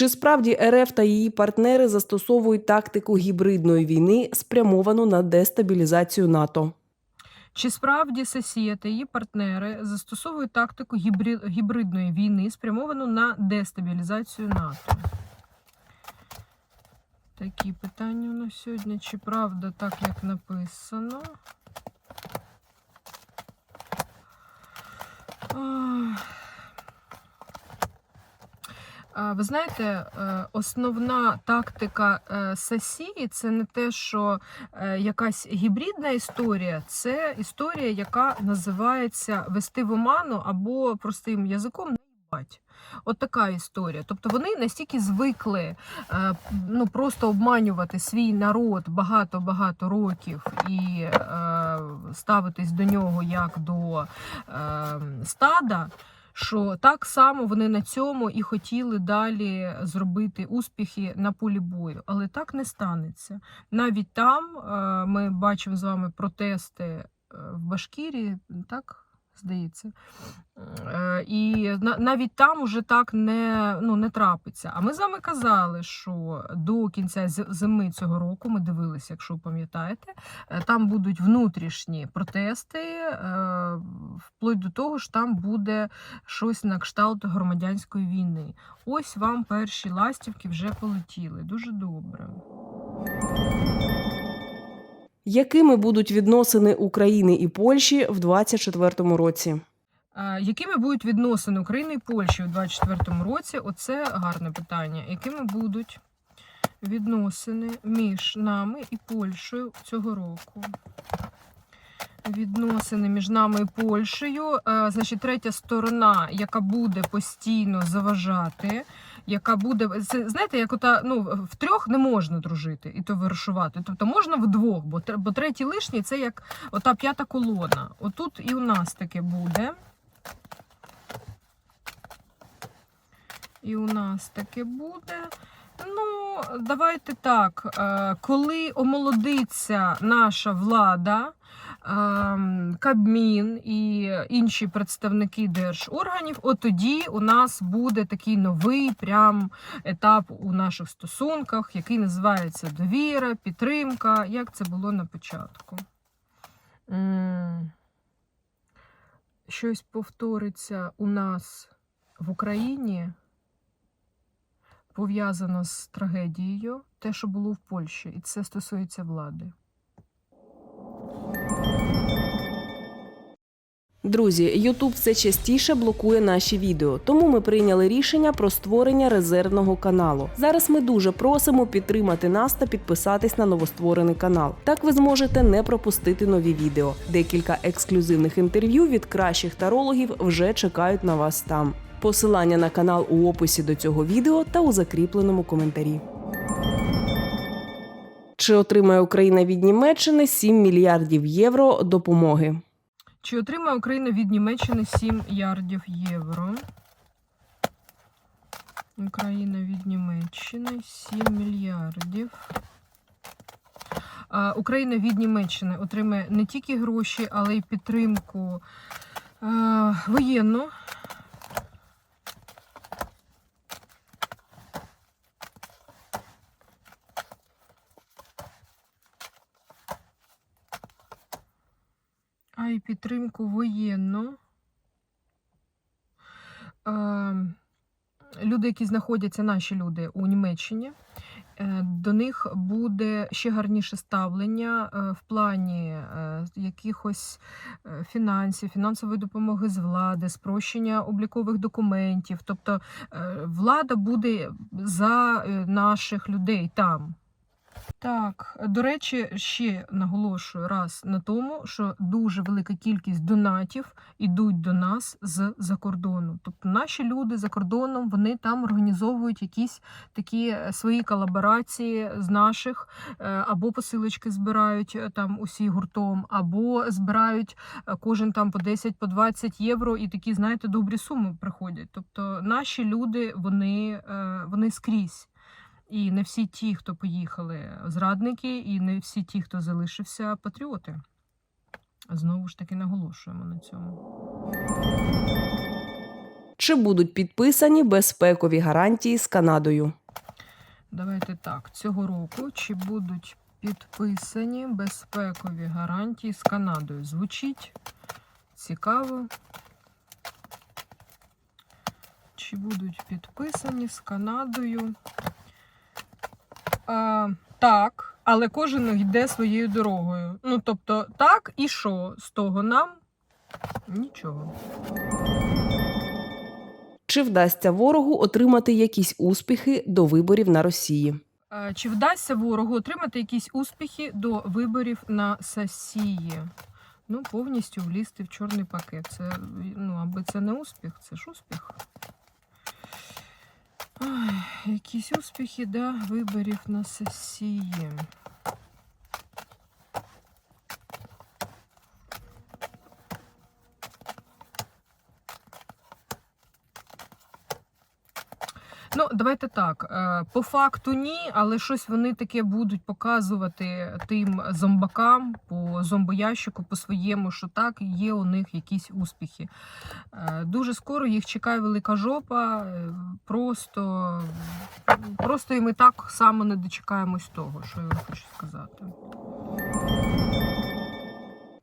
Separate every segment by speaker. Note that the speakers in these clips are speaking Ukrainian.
Speaker 1: Чи справді РФ та її партнери застосовують тактику гібридної війни, спрямовану на дестабілізацію НАТО?
Speaker 2: Чи справді Сесія та її партнери застосовують тактику гібридної війни, спрямовану на дестабілізацію НАТО? Такі питання у нас сьогодні. Чи правда так, як написано? Ах. Ви знаєте, е, основна тактика е, Сесії це не те, що е, якась гібридна історія, це історія, яка називається вести в оману або простим язиком наїбать. От така історія. Тобто вони настільки звикли ну, просто обманювати свій народ багато-багато років і ставитись до нього як до стада. Що так само вони на цьому і хотіли далі зробити успіхи на полі бою, але так не станеться. Навіть там е, ми бачимо з вами протести е, в Башкірії, так здається. Е, І навіть там уже так не, ну, не трапиться. А ми з вами казали, що до кінця зими цього року ми дивилися, якщо пам'ятаєте, е, там будуть внутрішні протести, е, вплоть до того, що там буде щось на кшталт громадянської війни. Ось вам перші ластівки вже полетіли. Дуже добре.
Speaker 1: Якими будуть відносини України і Польщі в 2024 році?
Speaker 2: Якими будуть відносини України і Польщі у 2024 році? Оце гарне питання. Якими будуть відносини між нами і Польщею цього року? Відносини між нами і Польщею. Е, Значить, третя сторона, яка буде постійно заважати, яка буде. Це знаєте, як ота ну в трьох не можна дружити і то вирішувати. Тобто можна вдвох, бо, бо третій лишній це як ота п'ята колона. Отут і у нас таке буде. І у нас таке буде. Ну, давайте так. е, Коли омолодиться наша влада, Кабмін і інші представники держорганів, от тоді у нас буде такий новий прям етап у наших стосунках, який називається довіра, підтримка, як це було на початку. Щось повториться у нас в Україні пов'язано з трагедією, те, що було в Польщі, і це стосується влади.
Speaker 1: Друзі, YouTube все частіше блокує наші відео, тому ми прийняли рішення про створення резервного каналу. Зараз ми дуже просимо підтримати нас та підписатись на новостворений канал. Так ви зможете не пропустити нові відео. Декілька ексклюзивних інтерв'ю від кращих тарологів вже чекають на вас там. Посилання на канал у описі до цього відео та у закріпленому коментарі. Чи отримає Україна від Німеччини 7 мільярдів євро допомоги?
Speaker 2: Чи отримає Україна від Німеччини 7 ярдів євро? Україна від Німеччини 7 мільярдів. Україна від Німеччини отримає не тільки гроші, але й підтримку воєнну. Й підтримку воєнну. Е, Люди, які знаходяться, наші люди у Німеччині, е, до них буде ще гарніше ставлення е, в плані якихось фінансів, фінансової допомоги з влади, спрощення облікових документів. Тобто влада буде за наших людей там. Так, до речі, ще наголошую раз на тому, що дуже велика кількість донатів ідуть до нас з-за кордону. Тобто наші люди за кордоном вони там організовують якісь такі е, свої колаборації з наших, е, або посилочки збирають е, там усі гуртом, або збирають кожен там по 10 по 20 євро, і такі, знаєте, добрі суми приходять. Тобто наші люди вони, вони скрізь. І не всі ті, хто поїхали, зрадники, і не всі ті, хто залишився, патріоти. Знову ж таки наголошуємо на цьому.
Speaker 1: Чи будуть підписані безпекові гарантії з Канадою?
Speaker 2: Давайте так, цього року чи будуть підписані безпекові гарантії з Канадою? Звучить цікаво. Чи будуть підписані з Канадою? А, так, але кожен йде своєю дорогою. Ну, тобто, так, і що з того нам? Нічого.
Speaker 1: Чи вдасться ворогу отримати якісь успіхи до виборів на Росії?
Speaker 2: Чи вдасться ворогу отримати якісь успіхи до виборів на Сасії? Ну, повністю влізти в чорний пакет. Це, ну, аби це не успіх, це ж успіх. Ой, якісь успіхи до виборів на Сасії. Ну, давайте так. е, По факту ні, але щось вони таке будуть показувати тим зомбакам по зомбоящику по своєму, що так, є у них якісь успіхи. Е, Дуже скоро їх чекає велика жопа. е, Просто, просто і ми так само не дочекаємось того, що я хочу сказати.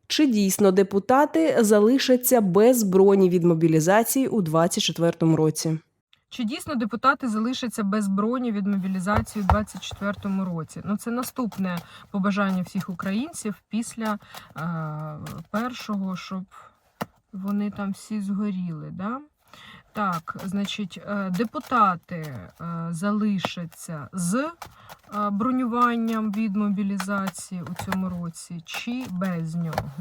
Speaker 1: Чи дійсно депутати залишаться без броні від мобілізації у 2024 році?
Speaker 2: Чи дійсно депутати залишаться без броні від мобілізації у 2024 році? Ну, це наступне побажання всіх українців після е, першого, щоб вони там всі згоріли. Да? Так, значить, е, депутати е, залишаться з е, бронюванням від мобілізації у цьому році, чи без нього?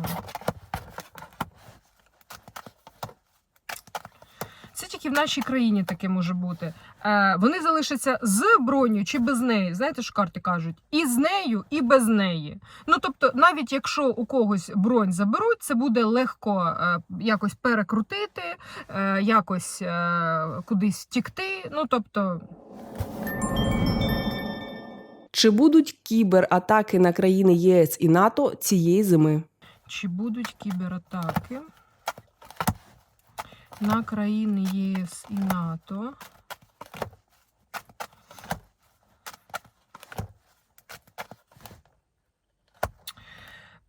Speaker 2: Це тільки в нашій країні таке може бути. Е, вони залишаться з броню чи без неї. Знаєте, що карти кажуть? І з нею, і без неї. Ну тобто, навіть якщо у когось бронь заберуть, це буде легко е, якось перекрутити, е, якось е, кудись втікти. Ну тобто,
Speaker 1: Чи будуть кібератаки на країни ЄС і НАТО цієї зими?
Speaker 2: чи будуть кібератаки на країни ЄС і НАТО?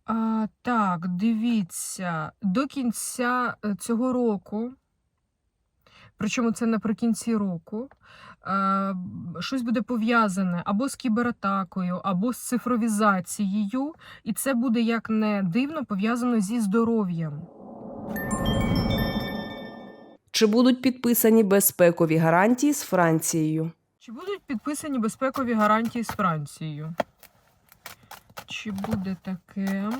Speaker 2: А, так, дивіться, до кінця е, цього року, причому це наприкінці року, е, щось буде пов'язане або з кібератакою, або з цифровізацією, і це буде як не дивно пов'язано зі здоров'ям.
Speaker 1: Чи будуть підписані безпекові гарантії з Францією?
Speaker 2: Чи будуть підписані безпекові гарантії з Францією? Чи буде таке?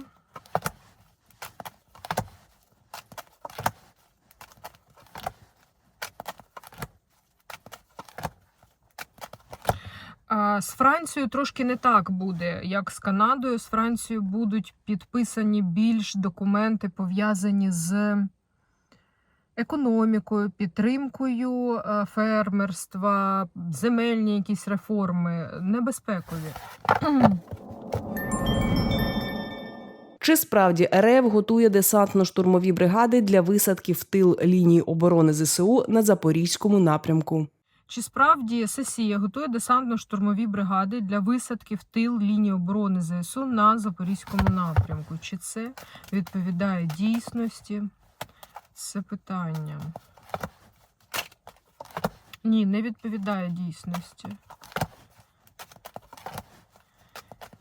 Speaker 2: З Францією трошки не так буде, як з Канадою. З Францією будуть підписані більш документи, пов'язані з економікою, підтримкою е, фермерства, земельні якісь реформи, небезпекові.
Speaker 1: Чи справді РФ готує десантно-штурмові бригади для висадки в тил лінії оборони ЗСУ на запорізькому напрямку?
Speaker 2: Чи справді Сесія готує десантно-штурмові бригади для висадки в тил лінії оборони ЗСУ на Запорізькому напрямку? Чи це відповідає дійсності? Це питання. Ні, не відповідає дійсності.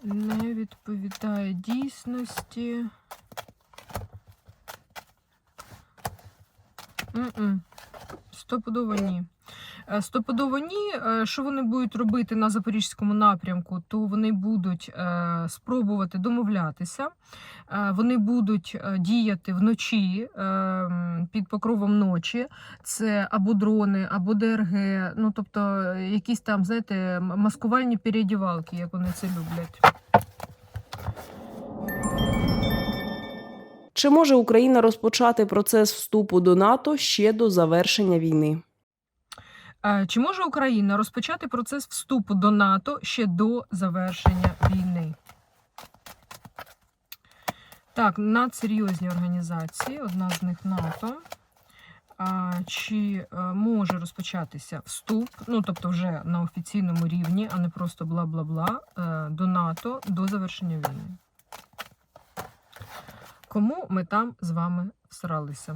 Speaker 2: Не відповідає дійсності. Стопудово ні. Е, Стопудово ні. Е, Що вони будуть робити на запорізькому напрямку, то вони будуть е, спробувати домовлятися. Вони будуть діяти вночі під покровом ночі. Це або дрони, або ДРГ. Ну тобто, якісь там, знаєте, маскувальні переодівалки, як вони це люблять.
Speaker 1: Чи може Україна розпочати процес вступу до НАТО ще до завершення війни?
Speaker 2: Е, Чи може Україна розпочати процес вступу до НАТО ще до завершення війни? Так, надсерйозні організації, одна з них НАТО. чи е, може розпочатися вступ, ну тобто вже на офіційному рівні, а не просто бла-бла-бла, е, до НАТО до завершення війни. Кому ми там з вами всралися?